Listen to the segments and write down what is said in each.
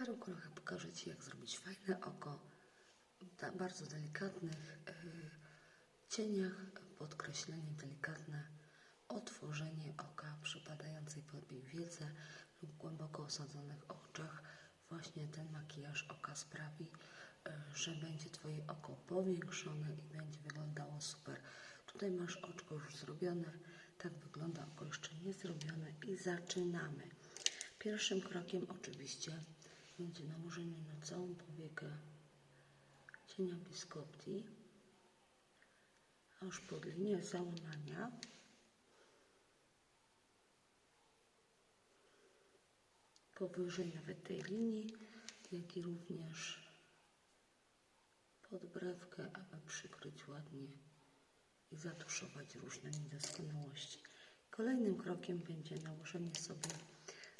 paru krokach pokażę Ci, jak zrobić fajne oko ta- bardzo delikatnych y, cieniach, podkreślenie delikatne, otworzenie oka przypadającej pod wiedzy lub głęboko osadzonych oczach. Właśnie ten makijaż oka sprawi, y, że będzie Twoje oko powiększone i będzie wyglądało super. Tutaj masz oczko już zrobione, tak wygląda oko jeszcze nie zrobione i zaczynamy. Pierwszym krokiem oczywiście będzie nałożenie na całą powiekę cienia biskoptii aż pod linię załamania. Powyżej nawet tej linii, jak i również pod brewkę, aby przykryć ładnie i zatuszować różne niedoskonałości. Kolejnym krokiem będzie nałożenie sobie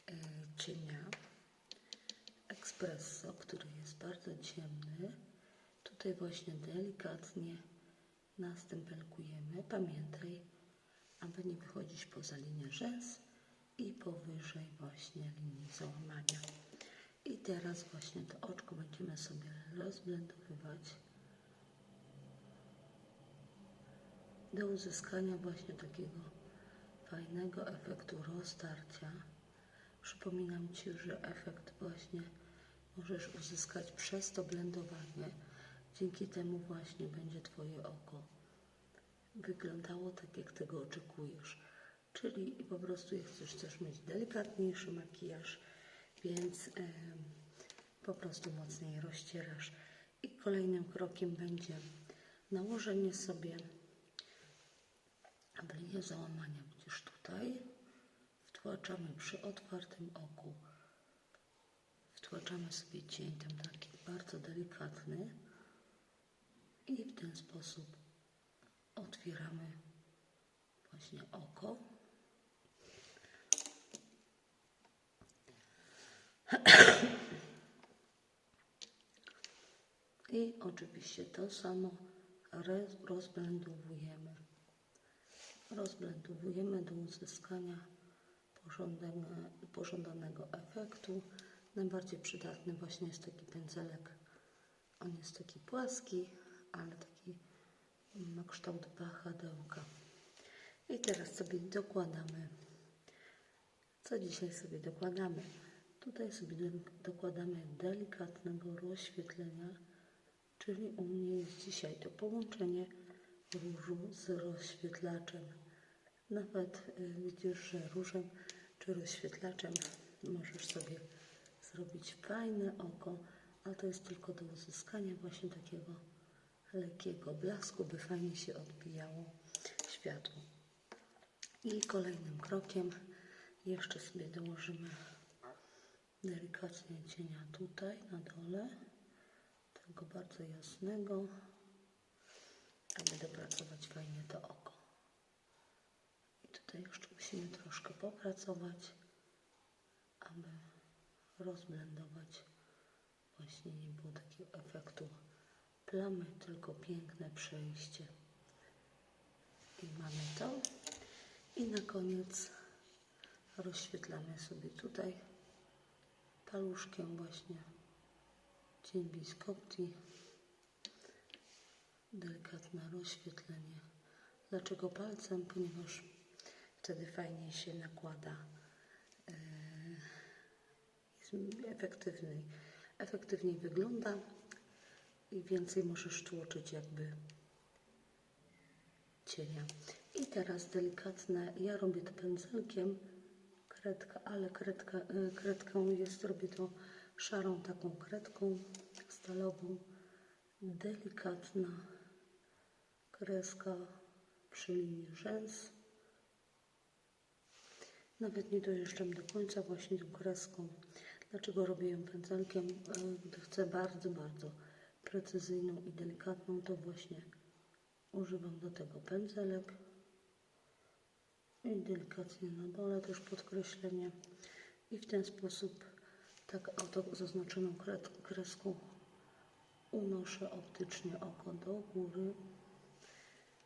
e, cienia espresso, który jest bardzo ciemny. Tutaj właśnie delikatnie następelkujemy. Pamiętaj, aby nie wychodzić poza linię rzęs i powyżej właśnie linii załamania. I teraz właśnie to oczko będziemy sobie rozblendowywać do uzyskania właśnie takiego fajnego efektu roztarcia. Przypominam Ci, że efekt właśnie możesz uzyskać przez to blendowanie. Dzięki temu właśnie będzie Twoje oko wyglądało tak, jak tego oczekujesz. Czyli po prostu chcesz, chcesz mieć delikatniejszy makijaż, więc po prostu mocniej rozcierasz. I kolejnym krokiem będzie nałożenie sobie linię załamania będziesz tutaj. Wtłaczamy przy otwartym oku. Wtłaczamy sobie cień, tam taki bardzo delikatny. I w ten sposób otwieramy właśnie oko. I oczywiście to samo rozblendowujemy rozblendowujemy do uzyskania pożądane, pożądanego efektu. Najbardziej przydatny właśnie jest taki pędzelek. On jest taki płaski, ale taki ma kształt wahadełka. I teraz sobie dokładamy. Co dzisiaj sobie dokładamy? Tutaj sobie do- dokładamy delikatnego rozświetlenia, czyli u mnie jest dzisiaj to połączenie różu z rozświetlaczem. Nawet y, widzisz, że różem czy rozświetlaczem możesz sobie zrobić fajne oko, a to jest tylko do uzyskania właśnie takiego lekkiego blasku, by fajnie się odbijało światło. I kolejnym krokiem jeszcze sobie dołożymy delikatnie cienia tutaj na dole, tego bardzo jasnego, aby dopracować fajnie to oko. I tutaj jeszcze musimy troszkę popracować, rozblendować. Właśnie nie było takiego efektu plamy, tylko piękne przejście. I mamy to. I na koniec rozświetlamy sobie tutaj paluszkiem właśnie cień biskoptii delikatne rozświetlenie. Dlaczego palcem? Ponieważ wtedy fajniej się nakłada. Efektywniej, efektywniej wygląda i więcej możesz tłoczyć jakby cienia. I teraz delikatne, ja robię to pędzelkiem, kredka, ale kredka, e, kredką jest, robię to szarą taką kredką stalową, delikatna kreska przy linii rzęs. Nawet nie dojeżdżam do końca właśnie tą kreską. Dlaczego robię ją pędzelkiem? E, Gdy chcę bardzo, bardzo precyzyjną i delikatną, to właśnie używam do tego pędzelek. I delikatnie na dole też podkreślenie. I w ten sposób tak oto zaznaczoną kreską unoszę optycznie oko do góry.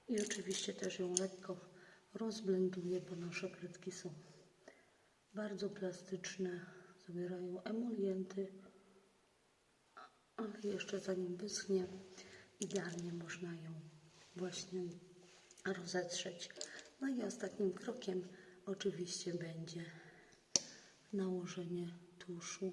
I oczywiście też ją lekko rozblenduję, bo nasze kredki są bardzo plastyczne, zawierają emolienty ale jeszcze zanim wyschnie, idealnie można ją właśnie rozetrzeć. No i ostatnim krokiem oczywiście będzie nałożenie tuszu.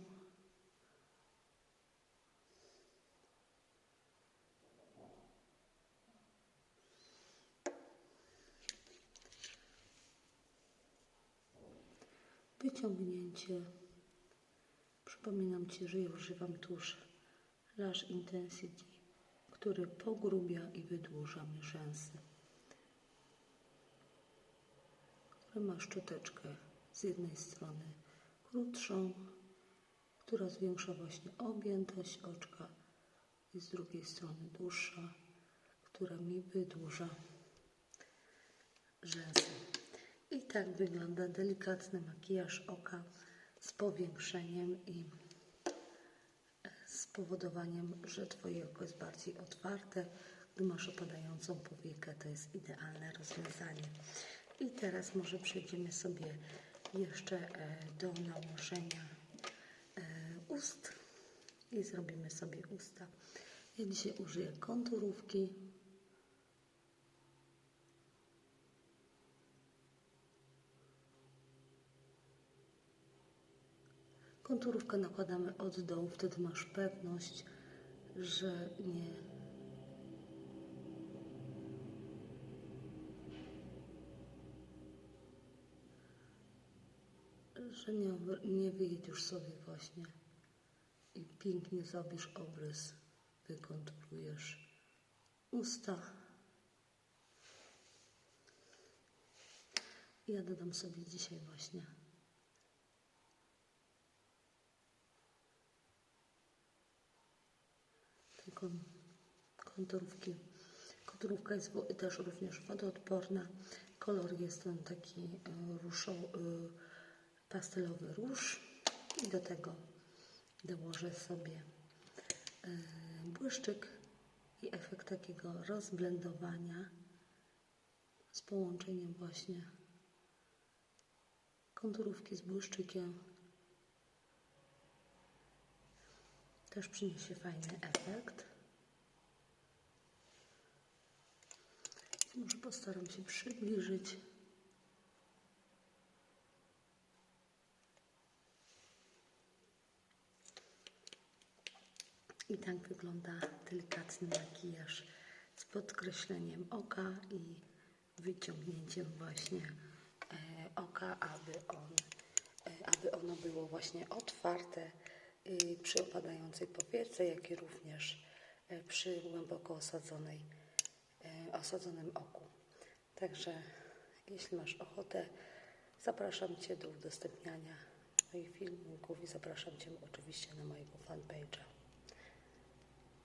Wyciągnięcie. Przypominam Ci, że ja używam tusz Lash Intensity, który pogrubia i wydłuża mi rzęsy. Ma szczoteczkę z jednej strony krótszą, która zwiększa właśnie objętość oczka i z drugiej strony dłuższa, która mi wydłuża rzęsy. I tak wygląda delikatny makijaż oka powiększeniem i spowodowaniem, że Twoje oko jest bardziej otwarte. Gdy masz opadającą powiekę, to jest idealne rozwiązanie. I teraz może przejdziemy sobie jeszcze e, do nałożenia e, ust i zrobimy sobie usta. Ja dzisiaj użyję konturówki. Konturówkę nakładamy od dołu, wtedy masz pewność, że nie że nie, nie wyjedziesz sobie właśnie i pięknie zrobisz obrys, wykonturujesz usta. Ja dodam sobie dzisiaj właśnie tej kon- konturówki. Konturówka jest też również wodoodporna. Kolor jest ten taki e, różo, e, pastelowy róż i do tego dołożę sobie e, błyszczyk i efekt takiego rozblendowania z połączeniem właśnie konturówki z błyszczykiem też przyniesie fajny efekt. Może postaram się przybliżyć. I tak wygląda delikatny makijaż z podkreśleniem oka i wyciągnięciem właśnie e, oka, aby, on, e, aby ono było właśnie otwarte przy opadającej powiece, jak i również e, przy głęboko osadzonej, e, osadzonym oku. Także jeśli masz ochotę, zapraszam Cię do udostępniania moich filmików i zapraszam Cię oczywiście na mojego fanpage'a.